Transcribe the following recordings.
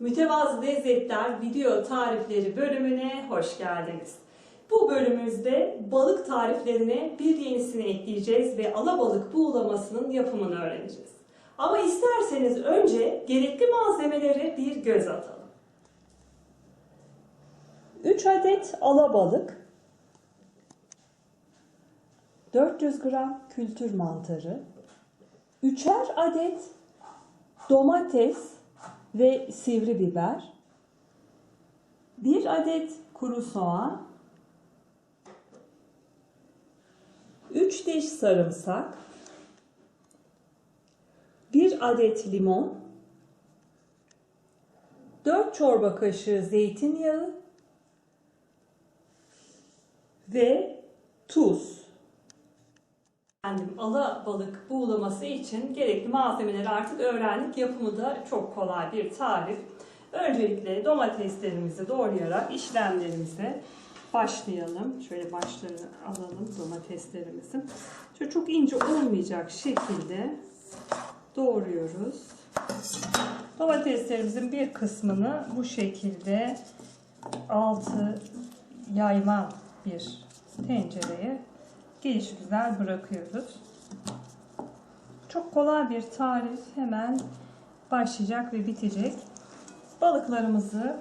Mütevazı Lezzetler video tarifleri bölümüne hoş geldiniz. Bu bölümümüzde balık tariflerine bir yenisini ekleyeceğiz ve alabalık buğulamasının yapımını öğreneceğiz. Ama isterseniz önce gerekli malzemelere bir göz atalım. 3 adet alabalık, 400 gram kültür mantarı, 3'er adet domates ve sivri biber, 1 adet kuru soğan, 3 diş sarımsak, 1 adet limon, 4 çorba kaşığı zeytinyağı. Ve tuz. Alabalık buğulaması için gerekli malzemeleri artık öğrendik. Yapımı da çok kolay bir tarif. Öncelikle domateslerimizi doğrayarak işlemlerimize başlayalım. Şöyle başlarını alalım domateslerimizin. Şöyle çok ince olmayacak şekilde doğruyoruz. Domateslerimizin bir kısmını bu şekilde altı yayma bir tencereye geliş güzel bırakıyoruz. Çok kolay bir tarif. Hemen başlayacak ve bitecek. Balıklarımızı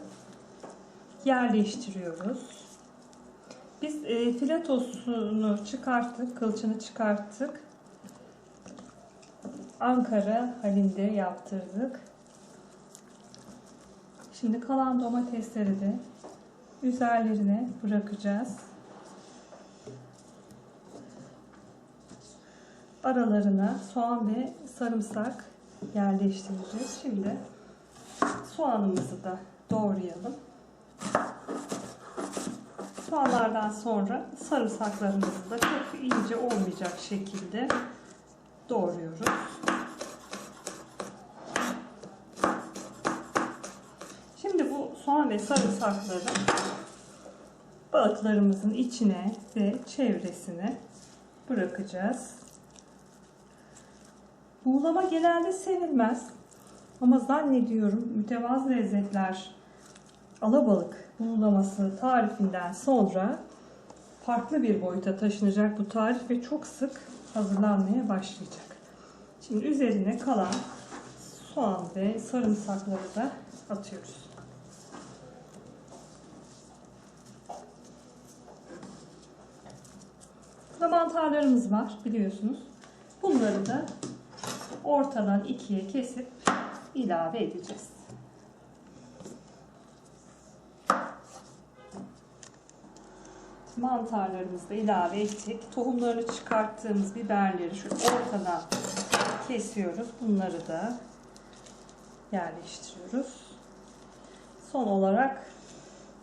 yerleştiriyoruz. Biz e, filetosunu çıkarttık, kılçını çıkarttık. Ankara halinde yaptırdık. Şimdi kalan domatesleri de üzerlerine bırakacağız. Aralarına soğan ve sarımsak yerleştireceğiz. Şimdi soğanımızı da doğrayalım. Soğanlardan sonra sarımsaklarımızı da çok ince olmayacak şekilde doğruyoruz. Şimdi bu soğan ve sarımsakları balıklarımızın içine ve çevresine bırakacağız. Buğulama genelde sevilmez. Ama zannediyorum mütevazı lezzetler alabalık buğulaması tarifinden sonra farklı bir boyuta taşınacak bu tarif ve çok sık hazırlanmaya başlayacak. Şimdi üzerine kalan soğan ve sarımsakları da atıyoruz. Burada mantarlarımız var biliyorsunuz. Bunları da ortadan ikiye kesip ilave edeceğiz. Mantarlarımızı da ilave ettik. Tohumlarını çıkarttığımız biberleri şöyle ortadan kesiyoruz. Bunları da yerleştiriyoruz. Son olarak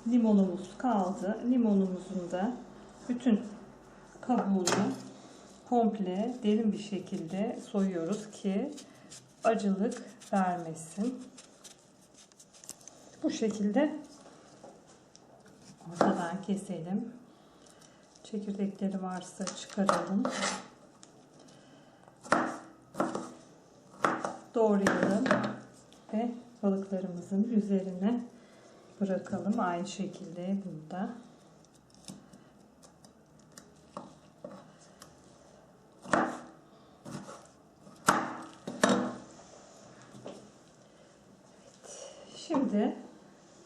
limonumuz kaldı. Limonumuzun da bütün kabuğunu komple derin bir şekilde soyuyoruz ki acılık vermesin. Bu şekilde ortadan keselim. Çekirdekleri varsa çıkaralım. Doğrayalım ve balıklarımızın üzerine bırakalım. Aynı şekilde burada. Şimdi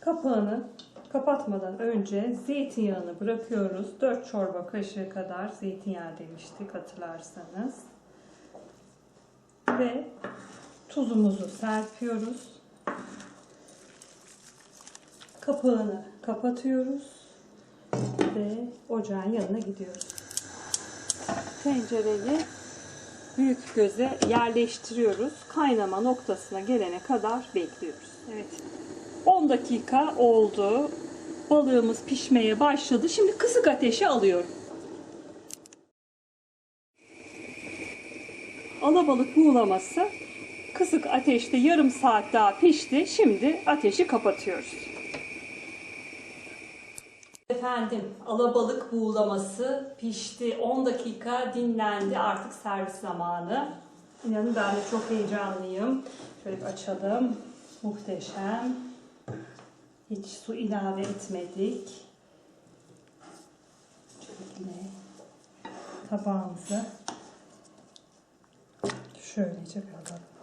kapağını kapatmadan önce zeytinyağını bırakıyoruz. 4 çorba kaşığı kadar zeytinyağı demiştik hatırlarsanız. Ve tuzumuzu serpiyoruz. Kapağını kapatıyoruz ve ocağın yanına gidiyoruz. Tencereyi büyük göze yerleştiriyoruz. Kaynama noktasına gelene kadar bekliyoruz. Evet. 10 dakika oldu. Balığımız pişmeye başladı. Şimdi kısık ateşe alıyorum. Alabalık buğulaması kısık ateşte yarım saat daha pişti. Şimdi ateşi kapatıyoruz. Efendim alabalık buğulaması pişti. 10 dakika dinlendi. Artık servis zamanı. İnanın ben de çok heyecanlıyım. Şöyle bir açalım. Muhteşem. Hiç su ilave etmedik. Şöyle tabağımızı şöylece bir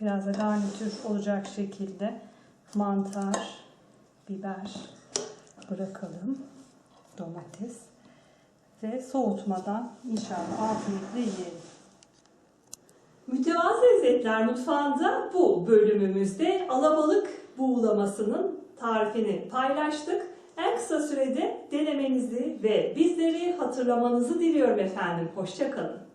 Biraz da garnitür olacak şekilde mantar, biber bırakalım. Domates ve soğutmadan inşallah afiyetle yiyelim. Mütevazı Lezzetler Mutfağı'nda bu bölümümüzde alabalık buğulamasının tarifini paylaştık. En kısa sürede denemenizi ve bizleri hatırlamanızı diliyorum efendim. Hoşçakalın.